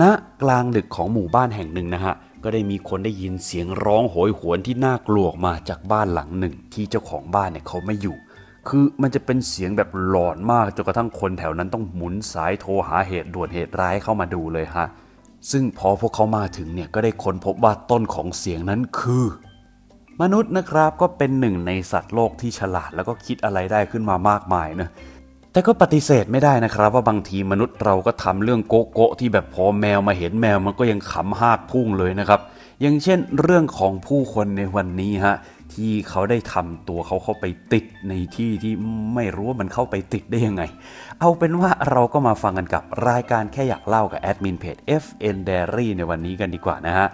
ณกลางดึกของหมู่บ้านแห่งหนึ่งนะฮะ ก็ได้มีคนได้ยินเสียงร้องโหยหวนที่น่ากลัวมาจากบ้านหลังหนึ่ง ที่เจ้าของบ้านเนี่ยเขาไม่อยู่ คือมันจะเป็นเสียงแบบหลอนมากจนกระทั่งคนแถวนั้นต้องหมุนสายโทรหาเหตุด่วนเหตุร้ายเข้ามาดูเลยฮะ ซึ่งพอพวกเขามาถึงเนี่ยก็ได้ค้นพบว่าต้นของเสียงนั้นคือ มนุษย์นะครับก็เป็นหนึ่งในสัตว์โลกที่ฉลาดแล้วก็คิดอะไรได้ขึ้นมามากมายนะ แต่ก็ปฏิเสธไม่ได้นะครับ ว่าบางทีมนุษย์เราก็ทำเรื่องโกโก้ที่แบบพอแมวมาเห็นแมวมันก็ยังขำฮากพุ่งเลยนะครับอย่างเช่นเรื่องของผู้คนในวันนี้ฮะที่เขาได้ทำตัวเขาเข้าไปติดในที่ที่ไม่รู้ว่ามันเข้าไปติดได้ยังไง เอาเป็นว่าเราก็มาฟังกันกับรายการแค่อยากเล่ากับแอดมินเพจ FN Diary ในวันนี้กันดีกว่านะฮะ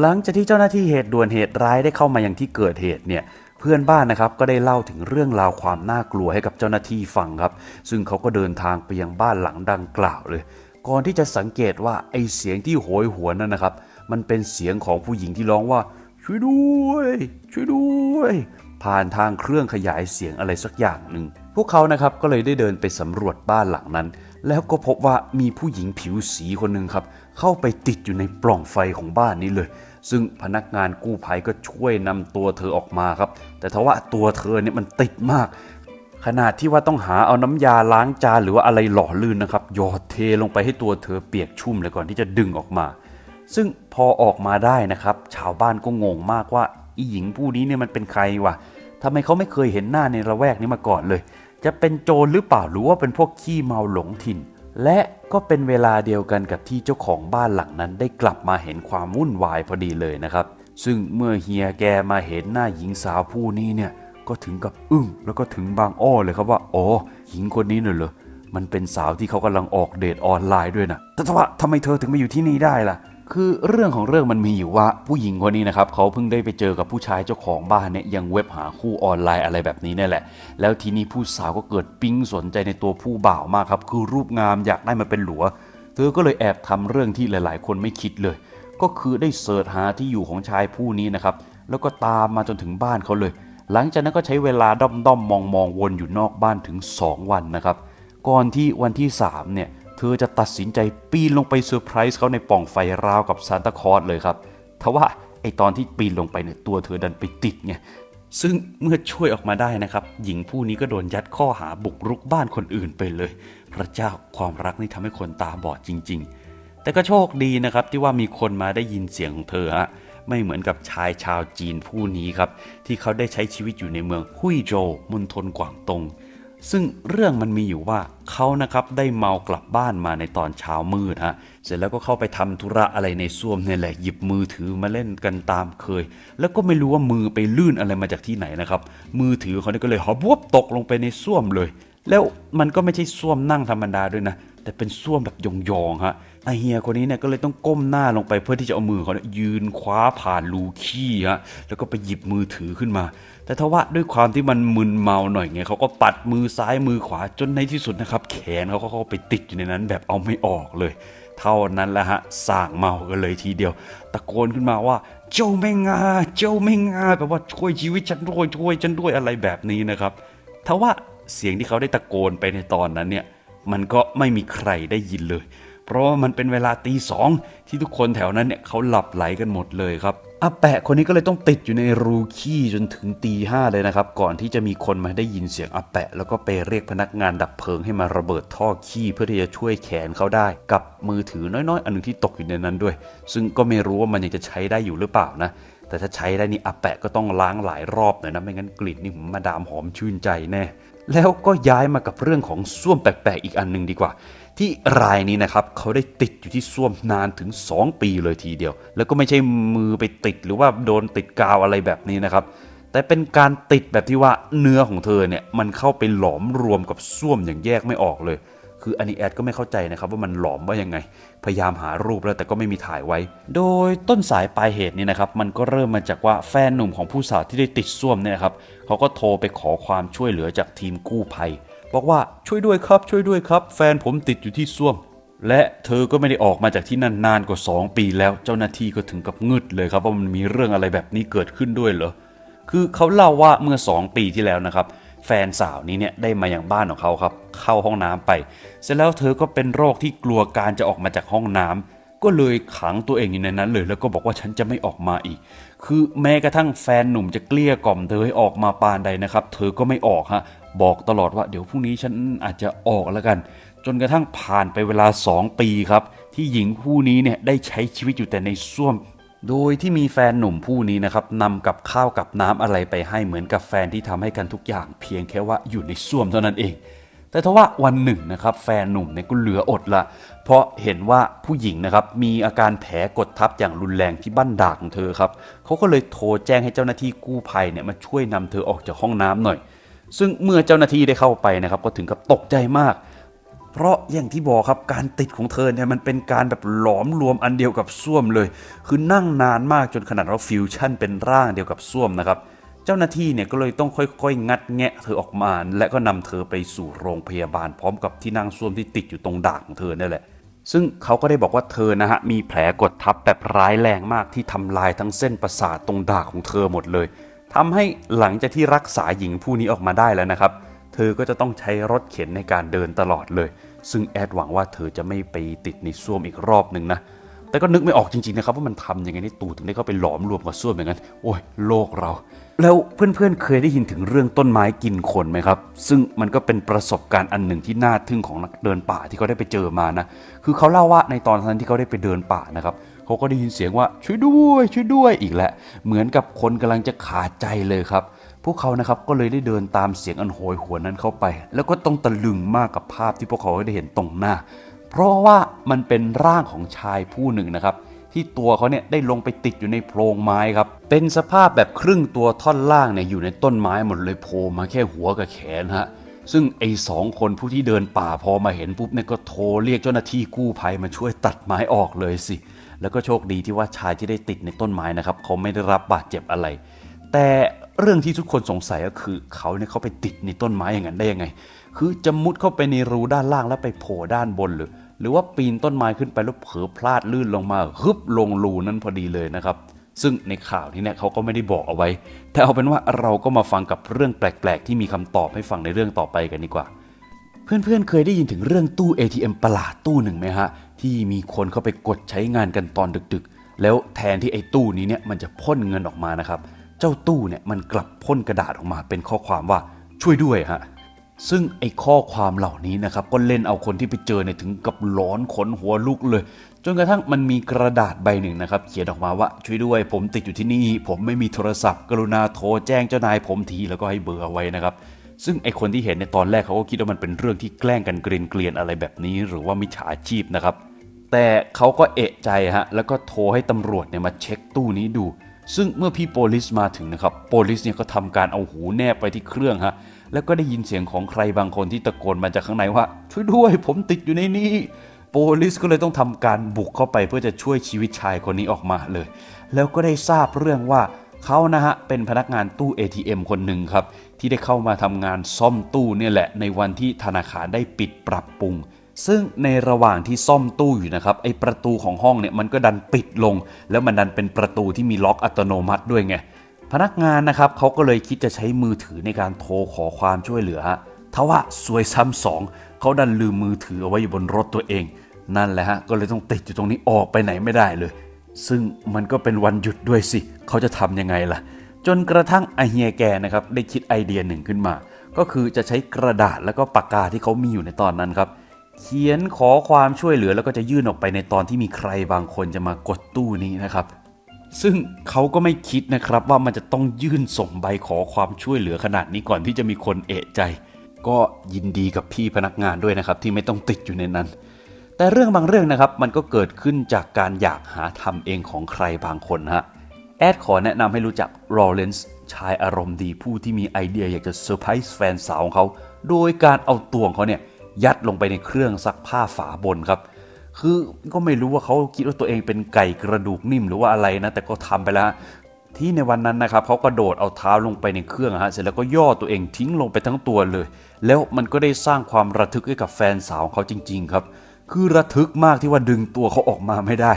หลังจากที่เจ้าหน้าที่เหตุด่วนเหตุร้ายได้เข้ามายังที่เกิดเหตุเนี่ย เพื่อนบ้านนะครับก็ได้เล่าถึงเรื่องราวความน่ากลัวให้กับเจ้าหน้าที่ฟังครับ ซึ่งเขาก็เดินทางไปยังบ้านหลังดังกล่าวเลย ก่อนที่จะสังเกตว่าไอเสียงที่โหยหวนนั่นนะครับ มันเป็นเสียงของผู้หญิงที่ร้องว่าช่วยด้วย ช่วยด้วย ผ่านทางเครื่องขยายเสียงอะไรสักอย่างหนึ่งพวกเขานะครับก็เลยได้เดินไปสำรวจบ้านหลังนั้น แล้วก็พบว่ามีผู้หญิงผิวสีคนหนึ่งครับ เข้าไปติดอยู่ในปล่องไฟของบ้านนี้เลย ซึ่งพนักงานกู้ภัยก็ช่วยนำตัวเธอออกมาครับ แต่ทว่าตัวเธอเนี่ยมันติดมาก ขนาดที่ว่าต้องหาเอาน้ำยาล้างจานหรือว่าอะไรหล่อลื่นนะครับหยอดเทลงไปให้ตัวเธอเปียกชุ่มเลยก่อนที่จะดึงออกมา ซึ่งพอออกมาได้นะครับ ชาวบ้านก็งงมากว่าอีหญิงผู้นี้เนี่ยมันเป็นใครวะทำไมเขาไม่เคยเห็นหน้าในระแวกนี้มาก่อนเลย จะเป็นโจรหรือเปล่าหรือว่าเป็นพวกขี้เมาหลงถิ่น และก็เป็นเวลาเดียวกันกับที่เจ้าของบ้านหลังนั้นได้กลับมาเห็นความวุ่นวายพอดีเลยนะครับ ซึ่งเมื่อเฮียแกมาเห็นหน้าหญิงสาวผู้นี้เนี่ยก็ถึงกับอึ้งแล้วก็ถึงบางอ้อเลยครับว่าอ๋อหญิงคนนี้น่ะเหรอมันเป็นสาวที่เขากำลังออกเดทออนไลน์ด้วยนะแต่ว่าทำไมเธอถึงมาอยู่ที่นี่ได้ล่ะ คือเรื่องของเรื่องมันมีอยู่ว่าผู้หญิงคนนี้นะครับเขาเพิ่งได้ไปเจอกับผู้ชายเจ้าของบ้านเนี่ยยังเว็บหาคู่ออนไลน์อะไรแบบนี้นี่แหละ แล้วทีนี้ผู้สาวก็เกิดปิ๊งสนใจในตัวผู้บ่าวมากครับ คือรูปงามอยากได้มาเป็นหลัว เธอก็เลยแอบทำเรื่องที่หลาย ๆ คนไม่คิดเลย ก็คือได้เสิร์ชหาที่อยู่ของชายผู้นี้นะครับแล้วก็ตามมาจนถึงบ้านเขาเลย หลังจากนั้นก็ใช้เวลาด้อมด้อมองมองๆวนอยู่นอกบ้านถึง 2 วันนะครับ ก่อนที่วันที่3เนี่ย เธอจะตัดสินใจปีนลงไปเซอร์ไพรส์เขาในป่องไฟราวกับซานตาคลอสเลยครับทว่าไอตอนที่ปีนลงไปเนี่ยตัวเธอดันไปติดไงซึ่งเมื่อช่วยออกมาได้นะครับ หญิงผู้นี้ก็โดนยัดข้อหาบุกรุกบ้านคนอื่นไปเลย พระเจ้าความรักนี่ทำให้คนตาบอดจริง ๆ แต่ก็โชคดีนะครับที่ว่ามีคนมาได้ยินเสียงของเธอฮะไม่เหมือนกับชายชาวจีนผู้นี้ครับ ที่เขาได้ใช้ชีวิตอยู่ในเมืองฮุยโจวมณฑลกวางตง ซึ่งเรื่องมันมีอยู่ว่าเขานะครับได้เมากลับบ้านมาในตอนเช้ามืดฮะเสร็จแล้วก็เข้าไปทำธุระอะไรในซ่วมเนี่ยแหละหยิบมือถือมาเล่นกันตามเคย แล้วก็ไม่รู้ว่ามือไปลื่นอะไรมาจากที่ไหนนะครับ มือถือเขาเนี่ยก็เลยหอบวบตกลงไปในซ่วมเลย แล้วมันก็ไม่ใช่ซ่วมนั่งธรรมดาด้วยนะ แต่เป็นซ่วมแบบยองๆฮะ ไอเฮียคนนี้เนี่ยก็เลยต้องก้มหน้าลงไปเพื่อที่จะเอามือเขาเนี่ยยืนคว้าผ่านรูขี้ฮะแล้วก็ไปหยิบมือถือขึ้นมา แต่ทว่าด้วยความที่มันมึนเมาหน่อยไงเขาก็ปัดมือซ้ายมือขวาจนในที่สุดนะครับ แขนเขาก็เข้าไปติดอยู่ในนั้นแบบเอาไม่ออกเลย เท่านั้นแหละฮะส่างเมากันเลยทีเดียว ตะโกนขึ้นมาว่า เจ้าไม่งา เจ้าไม่งาแปลว่าช่วยชีวิตฉันด้วยช่วยฉันด้วยอะไรแบบนี้นะครับทว่าเสียงที่เขาได้ตะโกนไปในตอนนั้นเนี่ยมันก็ไม่มีใครได้ยินเลย เพราะว่ามันเป็นเวลาตีสองที่ทุกคนแถวนั้นเนี่ยเขาหลับไหลกันหมดเลยครับอาแปะคนนี้ก็เลยต้องติดอยู่ในรูขี้จนถึงตีห้าเลยนะครับ ก่อนที่จะมีคนมาได้ยินเสียงอาแปะ แล้วก็ไปเรียกพนักงานดับเพลิงให้มาระเบิดท่อขี้เพื่อที่จะช่วยแขนเขาได้ กับมือถือน้อยๆ อันหนึงที่ตกอยู่ในนั้นด้วย ซึ่งก็ไม่รู้ว่ามันยังจะใช้ได้อยู่หรือเปล่านะ แต่ถ้าใช้ได้นี่อาแปะก็ต้องล้างหลายรอบหน่อยนะไม่งั้นกลิ่นนี่มาดามหอมชื่นใจแน่แล้วก็ย้ายมากับเรื่องของส้วมแปลกๆอีกอันหนึ่งดีกว่า ที่รายนี้นะครับเขาได้ติดอยู่ที่ส้วมนานถึง 2 ปีเลยทีเดียว แล้วก็ไม่ใช่มือไปติดหรือว่าโดนติดกาวอะไรแบบนี้นะครับแต่เป็นการติดแบบที่ว่าเนื้อของเธอเนี่ยมันเข้าไปหลอมรวมกับส้วมอย่างแยกไม่ออกเลย คืออันนี้แอดก็ไม่เข้าใจนะครับว่ามันหลอมว่ายังไง พยายามหารูปแล้วแต่ก็ไม่มีถ่ายไว้ โดยต้นสายปลายเหตุนี่นะครับ มันก็เริ่มมาจากว่าแฟนหนุ่มของผู้สาวที่ได้ติดส้วมเนี่ยครับเขาก็โทรไปขอความช่วยเหลือจากทีมกู้ภัย บอกว่าช่วยด้วยครับ ช่วยด้วยครับ แฟนผมติดอยู่ที่ส้วม และเธอก็ไม่ได้ออกมาจากที่นั่นนานกว่า 2 ปีแล้วเจ้าหน้าที่ก็ถึงกับงึดเลยครับว่ามันมีเรื่องอะไรแบบนี้เกิดขึ้นด้วยเหรอคือเขาเล่าว่าเมื่อ 2 ปีที่แล้วนะครับ แฟนสาวนี้เนี่ยได้มาอย่างบ้านของเขาครับ เข้าห้องน้ำไป เสร็จแล้วเธอก็เป็นโรคที่กลัวการจะออกมาจากห้องน้ำก็เลยขังตัวเองอยู่ในนั้นเลย แล้วก็บอกว่าฉันจะไม่ออกมาอีก คือแม้กระทั่งแฟนหนุ่มจะเกลี้ยกล่อมเธอให้ออกมาปานใดนะครับ เธอก็ไม่ออกฮะบอกตลอดว่าเดี๋ยวพรุ่งนี้ฉันอาจจะออกแล้วกัน จนกระทั่งผ่านไปเวลา 2 ปีครับ ที่หญิงผู้นี้เนี่ยได้ใช้ชีวิตอยู่แต่ในส้วม โดยที่มีแฟนหนุ่มผู้นี้นะครับนำกับข้าวกับน้ำอะไรไปให้เหมือนกับแฟนที่ทำให้กันทุกอย่าง เพียงแค่ว่าอยู่ในส้วมเท่านั้นเอง แต่ทว่าวันหนึ่งนะครับแฟนหนุ่มเนี่ยก็เหลืออดละ เพราะเห็นว่าผู้หญิงนะครับมีอาการแผลกดทับอย่างรุนแรงที่บั้นดากของเธอครับเขาก็เลยโทรแจ้งให้เจ้าหน้าที่กู้ภัยเนี่ยมาช่วยนำเธอออกจากห้องน้ำหน่อย ซึ่งเมื่อเจ้าหน้าที่ได้เข้าไปนะครับก็ถึงกับตกใจมากเพราะอย่างที่บอกครับการติดของเธอเนี่ยมันเป็นการแบบหลอมรวมอันเดียวกับส้วมเลย คือนั่งนานมากจนขนาดว่าฟิวชั่นเป็นร่างเดียวกับส้วมนะครับเจ้าหน้าที่เนี่ยก็เลยต้องค่อยๆ งัดแงะเธอออกมา และก็นำเธอไปสู่โรงพยาบาลพร้อมกับที่นั่งส้วมที่ติดอยู่ตรงดากของเธอเนั่นแหละ ซึ่งเขาก็ได้บอกว่าเธอนะฮะมีแผลกดทับแบบร้ายแรงมากที่ทำลายทั้งเส้นประสาทตรงดากของเธอหมดเลยทำให้หลังจากที่รักษาหญิงผู้นี้ออกมาได้แล้วนะครับ เธอก็จะต้องใช้รถเข็นในการเดินตลอดเลย ซึ่งแอดหวังว่าเธอจะไม่ไปติดในส้วมอีกรอบหนึ่งนะ แต่ก็นึกไม่ออกจริงๆนะครับว่ามันทำยังไงในตูถึงได้เข้าไปหลอมรวมกับส้วมอย่างนั้น โอ้ยโลกเรา แล้วเพื่อนๆเคยได้ยินถึงเรื่องต้นไม้กินคนไหมครับ ซึ่งมันก็เป็นประสบการณ์อันหนึ่งที่น่าทึ่งของนักเดินป่าที่เขาได้ไปเจอมานะ คือเขาเล่าว่าในตอนนั้นที่เขาได้ไปเดินป่านะครับเขาก็ได้ยินเสียงว่าช่วยด้วยช่วยด้วยอีกแหละ เหมือนกับคนกำลังจะขาดใจเลยครับ พวกเขานะครับก็เลยได้เดินตามเสียงอันโหยหวนนั้นเข้าไป แล้วก็ต้องตะลึงมากกับภาพที่พวกเขาได้เห็นตรงหน้า เพราะว่ามันเป็นร่างของชายผู้หนึ่งนะครับ ที่ตัวเขาเนี่ยได้ลงไปติดอยู่ในโพรงไม้ครับเป็นสภาพแบบครึ่งตัวท่อนล่างเนี่ยอยู่ในต้นไม้หมดเลยโผล่มาแค่หัวกับแขนฮะซึ่งไอ้สองคนผู้ที่เดินป่าพอมาเห็นปุ๊บเนี่ยก็โทรเรียกเจ้าหน้าที่กู้ภัยมาช่วยตัดไม้ออกเลยสิ แล้วก็โชคดีที่ว่าชายที่ได้ติดในต้นไม้นะครับเขาไม่ได้รับบาดเจ็บอะไร แต่ เรื่องที่ทุกคนสงสัยก็คือเขาเนี่ยเขาไปติดในต้นไม้อย่างนั้นได้ยังไง คือจะมุดเข้าไปในรูด้านล่างแล้วไปโผล่ด้านบนหรือ หรือว่าปีนต้นไม้ขึ้นไปแล้วเผลอพลาดลื่นลงมาฮึบลงรูนั้นพอดีเลยนะครับ ซึ่งในข่าวนี้เนี่ยเขาก็ไม่ได้บอกเอาไว้ แต่เอาเป็นว่าเราก็มาฟังกับเรื่องแปลก ๆ ที่มีคำตอบให้ฟังในเรื่องต่อไปกันดีกว่า เพื่อนๆ เคยได้ยินถึงเรื่องตู้ ATM ประหลาดตู้หนึ่งไหมฮะที่มีคนเข้าไปกดใช้งานกันตอนดึก ๆ แล้วแทนที่ไอ้ตู้นี้เนี่ยมันจะพ่นเงินออกมานะครับ เจ้าตู้เนี่ยมันกลับพ่นกระดาษออกมาเป็นข้อความว่าช่วยด้วยฮะซึ่งไอ้ข้อความเหล่านี้นะครับก็เล่นเอาคนที่ไปเจอเนี่ยถึงกับร้อนขนหัวลุกเลย จนกระทั่งมันมีกระดาษใบหนึ่งนะครับ เขียนออกมาว่าช่วยด้วย ผมติดอยู่ที่นี่ ผมไม่มีโทรศัพท์ กรุณาโทรแจ้งเจ้านายผมทีแล้วก็ให้เบอร์เอาไว้นะครับ ซึ่งไอคนที่เห็นในตอนแรกเขาก็คิดว่ามันเป็นเรื่องที่แกล้งกันเกรียนเกลียนๆอะไรแบบนี้ หรือว่ามิจฉาชีพนะครับ แต่เขาก็เอะใจฮะแล้วก็โทรให้ตำรวจเนี่ยมาเช็คตู้นี้ดู ซึ่งเมื่อพี่โปลิสมาถึงนะครับโปลิสเนี่ยก็ทำการเอาหูแนบไปที่เครื่องฮะแล้วก็ได้ยินเสียงของใครบางคนที่ตะโกนมาจากข้างในว่า ช่วยด้วย ผมติดอยู่ในนี้โปลิสก็เลยต้องทำการบุกเข้าไปเพื่อจะช่วยชีวิตชายคนนี้ออกมาเลย แล้วก็ได้ทราบเรื่องว่าเขานะฮะเป็นพนักงานตู้ ATM คนหนึ่งครับ ที่ได้เข้ามาทำงานซ่อมตู้เนี่ยแหละ ในวันที่ธนาคารได้ปิดปรับปรุง ซึ่งในระหว่างที่ซ่อมตู้อยู่นะครับไอประตูของห้องเนี่ยมันก็ดันปิดลง แล้วมันดันเป็นประตูที่มีล็อกอัตโนมัติด้วยไงพนักงานนะครับเขาก็เลยคิดจะใช้มือถือในการโทรขอความช่วยเหลือฮะทว่าซวยซ้ำสองเขาดันลืมมือถือเอาไว้อยู่บนรถตัวเอง นั่นแหละฮะก็เลยต้องติดอยู่ตรงนี้ออกไปไหนไม่ได้เลย ซึ่งมันก็เป็นวันหยุดด้วยสิเขาจะทำยังไงล่ะ จนกระทั่งไอเฮียแกนะครับได้คิดไอเดียหนึ่งขึ้นมา ก็คือจะใช้กระดาษแล้วก็ปากกาที่เขามีอยู่ในตอนนั้นครับ เขียนขอความช่วยเหลือแล้วก็จะยื่นออกไปในตอนที่มีใครบางคนจะมากดตู้นี้นะครับ ซึ่งเขาก็ไม่คิดนะครับว่ามันจะต้องยื่นส่งใบขอความช่วยเหลือขนาดนี้ก่อนที่จะมีคนเอะใจ ก็ยินดีกับพี่พนักงานด้วยนะครับที่ไม่ต้องติดอยู่ในนั้น แต่เรื่องบางเรื่องนะครับมันก็เกิดขึ้นจากการอยากหาทำเองของใครบางคนฮะแอดขอแนะนำให้รู้จักลอเรนซ์ชายอารมณ์ดีผู้ที่มีไอเดียอยากจะเซอร์ไพรส์แฟนสาวของเขา โดยการเอาตัวของเขาเนี่ย ยัดลงไปในเครื่องซักผ้าฝาบนครับ คือก็ไม่รู้ว่าเขาคิดว่าตัวเองเป็นไก่กระดูกนิ่มหรือว่าอะไรนะ แต่ก็ทำไปแล้วที่ในวันนั้นนะครับเขากระโดดเอาเท้าลงไปในเครื่องฮะเสร็จแล้วก็ย่อตัวเองทิ้งลงไปทั้งตัวเลย แล้วมันก็ได้สร้างความระทึกให้กับแฟนสาวของเขาจริง ๆ ครับ คือระทึกมากที่ว่าดึงตัวเขาออกมาไม่ได้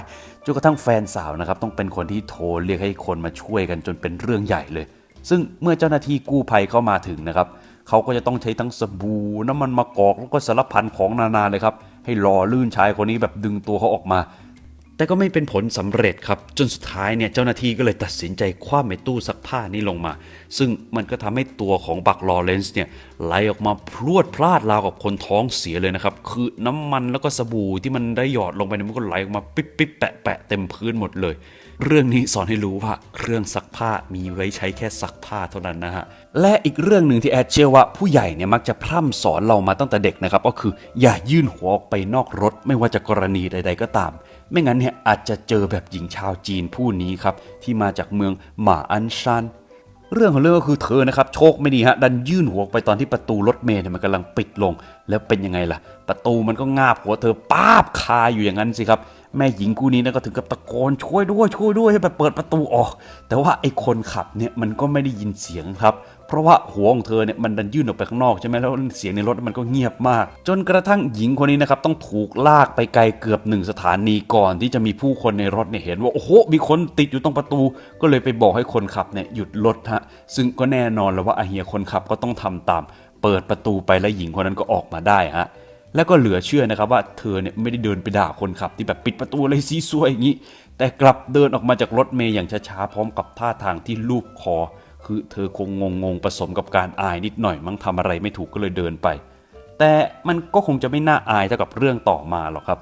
จนกระทั่งแฟนสาวนะครับต้องเป็นคนที่โทรเรียกให้คนมาช่วยกันจนเป็นเรื่องใหญ่เลย ซึ่งเมื่อเจ้าหน้าที่กู้ภัยเข้ามาถึงนะครับ เขาก็จะต้องใช้ทั้งสบู่น้ำมันมะกอกแล้วก็สารพันของนานาเลยครับ ให้หล่อลื่นชายคนนี้แบบดึงตัวเขาออกมา แต่ก็ไม่เป็นผลสำเร็จครับ จนสุดท้ายเนี่ยเจ้าหน้าที่ก็เลยตัดสินใจคว้าไอ้ตู้ซักผ้านี้ลงมา ซึ่งมันก็ทำให้ตัวของบักลอเรนซ์เนี่ยไหลออกมาพรวดพลาดราวกับคนท้องเสียเลยนะครับ คือน้ำมันแล้วก็สบู่ที่มันได้หยอดลงไปเนี่ยมันก็ไหลออกมาปิ๊บปิ๊บแปะแปะเต็มพื้นหมดเลย เรื่องนี้สอนให้รู้ว่าเครื่องซักผ้ามีไว้ใช้แค่ซักผ้าเท่านั้นนะฮะ และอีกเรื่องหนึ่งที่แอดเชื่อว่าผู้ใหญ่เนี่ยมักจะพร่ำสอนเรามาตั้งแต่เด็กนะครับ ก็คืออย่ายื่นหัวออกไปนอกรถ ไม่ว่าจะกรณีใด ๆ ก็ตาม ไม่งั้นเนี่ยอาจจะเจอแบบหญิงชาวจีนผู้นี้ครับที่มาจากเมืองหมาอันชันเรื่องของเรื่องก็คือเธอนะครับโชคไม่ดีฮะดันยื่นหัวไปตอนที่ประตูรถเมล์เนี่ยมันกำลังปิดลง แล้วเป็นยังไงล่ะ ประตูมันก็งาบหัวเธอป้าบคาอยู่อย่างนั้นสิครับ แม่หญิงคู่นี้นะก็ถึงกับตะโกนช่วยด้วยช่วยด้วยให้แบบเปิดประตูออก แต่ว่าไอ้คนขับเนี่ยมันก็ไม่ได้ยินเสียงครับ เพราะว่าหัวของเธอเนี่ยมันดันยื่นออกไปข้างนอกใช่ไหมแล้วเสียงในรถมันก็เงียบมาก จนกระทั่งหญิงคนนี้นะครับต้องถูกลากไปไกลเกือบหนึ่งสถานีก่อนที่จะมีผู้คนในรถเนี่ยเห็นว่าโอ้โหมีคนติดอยู่ตรงประตู ก็เลยไปบอกให้คนขับเนี่ยหยุดรถฮะซึ่งก็แน่นอนแล้วว่าอาเฮียคนขับก็ต้องทำตาม เปิดประตูไปแล้วหญิงคนนั้นก็ออกมาได้ฮะ แล้วก็เหลือเชื่อนะครับว่าเธอเนี่ยไม่ได้เดินไปด่าคนขับ ที่แบบปิดประตูเลยซีซวยอย่างนี้ แต่กลับเดินออกมาจากรถเมย์อย่างช้าๆพร้อมกับท่าทางที่ลูบคอ คือเธอคงงงๆผสมกับการอายนิดหน่อยมั้งทำอะไรไม่ถูกก็เลยเดินไป แต่มันก็คงจะไม่น่าอายเท่ากับเรื่องต่อมาหรอกครับ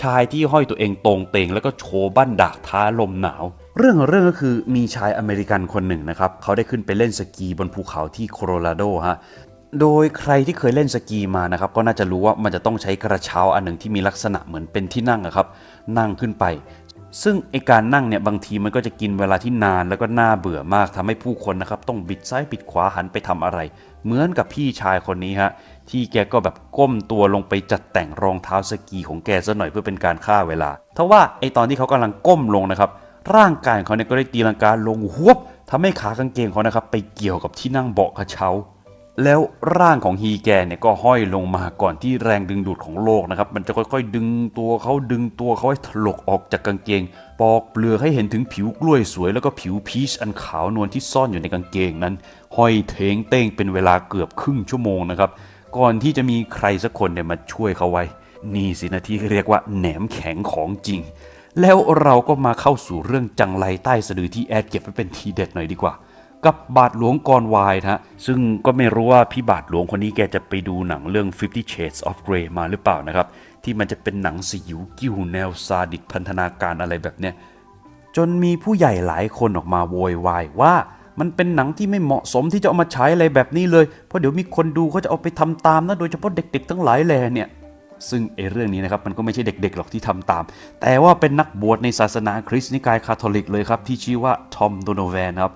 ชายที่ห้อยตัวเองตรงเตงแล้วก็โชว์บั้นดากท้าลมหนาว เรื่องของเรื่องก็คือมีชายอเมริกันคนหนึ่งนะครับเขาได้ขึ้นไปเล่นสกีบนภูเขาที่โคโลราโดฮะ โดยใครที่เคยเล่นสกีมานะครับก็น่าจะรู้ว่ามันจะต้องใช้กระเช้าอันหนึ่งที่มีลักษณะเหมือนเป็นที่นั่งอะครับ นั่งขึ้นไป ซึ่งไอการนั่งเนี่ยบางทีมันก็จะกินเวลาที่นานแล้วก็น่าเบื่อมากทำให้ผู้คนนะครับต้องบิดซ้ายบิดขวาหันไปทำอะไร เหมือนกับพี่ชายคนนี้ฮะที่แกก็แบบก้มตัวลงไปจัดแต่งรองเท้าสกีของแกซะหน่อยเพื่อเป็นการฆ่าเวลาทว่าไอตอนที่เขากำลังก้มลงนะครับร่างกายของเขาเนี่ยก็ได้ตีลังกาลงหวบทำให้ขากางเกงเขานะครับไปเกี่ยวกับที่นั่งเบาะกระเช้า แล้วร่างของฮีแกเนี่ยก็ห้อยลงมาก่อนที่แรงดึงดูดของโลกนะครับ มันจะค่อยๆ ดึงตัวเขาดึงตัวเขาให้ถลกออกจากกางเกง ปอกเปลือกให้เห็นถึงผิวกล้วยสวยแล้วก็ผิวพีชอันขาวนวลที่ซ่อนอยู่ในกางเกงนั้น ห้อยเทงเต้งเป็นเวลาเกือบครึ่งชั่วโมงนะครับ ก่อนที่จะมีใครสักคนเนี่ยมาช่วยเขาไว้ นี่สินะที่เรียกว่าแหนมแข็งของจริง แล้วเราก็มาเข้าสู่เรื่องจังไรใต้สะดือที่แอดเก็บไว้เป็นทีเด็ดหน่อยดีกว่า กับบาทหลวงกรวายนะฮะซึ่งก็ไม่รู้ว่าพี่บาทหลวงคนนี้แกจะไปดูหนังเรื่อง Fifty Shades of Grey มาหรือเปล่านะครับ ที่มันจะเป็นหนังสยิวกิ้วแนวซาดิสพันธนาการอะไรแบบเนี้ยจนมีผู้ใหญ่หลายคนออกมาโวยวายว่ามันเป็นหนังที่ไม่เหมาะสมที่จะเอามาฉายอะไรแบบนี้เลย เพราะเดี๋ยวมีคนดูเขาจะเอาไปทำตามนะโดยเฉพาะเด็กๆ ทั้งหลายแลเนี่ยซึ่งไอเรื่องนี้นะครับมันก็ไม่ใช่เด็กๆหรอกที่ทำตาม แต่ว่าเป็นนักบวชในศาสนาคริสต์นิกายคาทอลิกเลยครับ ที่ชื่อว่าทอมโดโนแวนครับ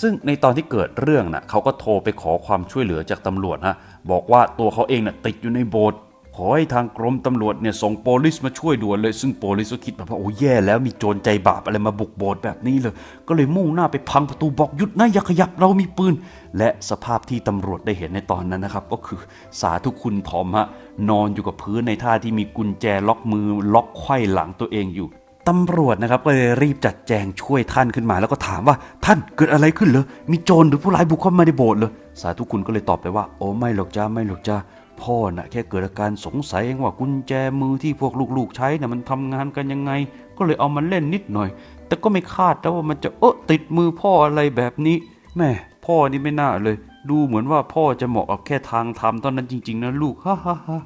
ซึ่งในตอนที่เกิดเรื่องนะ่ะเขาก็โทรไปขอความช่วยเหลือจากตำรวจฮะบอกว่าตัวเขาเองน่ะติดอยู่ในโบสถ์ขอให้ทางกรมตำรวจเนี่ยส่งโปลิสมาช่วยด่วนเลย ซึ่งโปลิสก็คิดแบบว่าโอ้แย่แล้วมีโจรใจบาปอะไรมาบุกโบสถ์แบบนี้เลย ก็เลยมุ่งหน้าไปพังประตูบอกหยุดนะอย่าขยับเรามีปืน และสภาพที่ตำรวจได้เห็นในตอนนั้นนะครับ ก็คือสาธุคุณทอมฮะนอนอยู่กับพื้นในท่าที่มีกุญแจล็อกมือล็อกไขว้หลังตัวเองอยู่ ตำรวจนะครับก็เลยรีบจัดแจงช่วยท่านขึ้นมา แล้วก็ถามว่าท่านเกิดอะไรขึ้นเหรอมีโจรหรือผู้ร้ายบุกเข้ามาในโบสถ์เหรอสาธุคุณก็เลยตอบไปว่า โอ้ไม่หรอกจ้าไม่หรอกจ้าพ่อน่ะแค่เกิดอาการสงสัยเองว่ากุญแจมือที่พวกลูกๆใช้น่ะมันทำงานกันยังไง ก็เลยเอามาเล่นนิดหน่อย แต่ก็ไม่คาดนะว่ามันจะเออติดมือพ่ออะไรแบบนี้แม่พ่อนี่ไม่น่าเลย ดูเหมือนว่าพ่อจะเหมาะกับแค่ทางทำตอนนั้นจริง ๆนะลูกฮ่าฮ่าฮ่า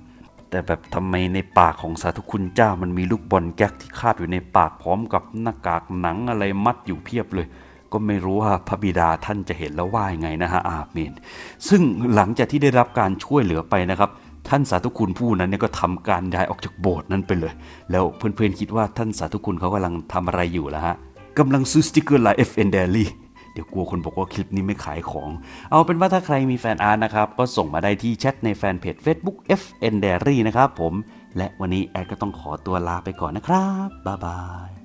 แต่แบบทำไมในปากของสาธุคุณเจ้ามันมีลูกบอลแก๊กที่คาบอยู่ในปากพร้อมกับหน้ากากหนังอะไรมัดอยู่เพียบเลย ก็ไม่รู้ว่าพระบิดาท่านจะเห็นแล้วว่ายังไงนะฮะอาเมน ซึ่งหลังจากที่ได้รับการช่วยเหลือไปนะครับท่านสาธุคุณผู้นั้นเนี่ยก็ทำการย้ายออกจากโบสถ์นั้นไปเลย แล้วเพื่อนๆคิดว่าท่านสาธุคุณเขากำลังทำอะไรอยู่ล่ะฮะกำลังซื้อสติกเกอร์ลน์ FN Daily ดี๋ยวกลัวคนบอกว่าคลิปนี้ไม่ขายของ เอาเป็นว่าถ้าใครมีแฟนอาร์ตนะครับ ก็ส่งมาได้ที่แชทในแฟนเพจ Facebook FN Diary นะครับผม และวันนี้แอดก็ต้องขอตัวลาไปก่อนนะครับ บ๊ายบาย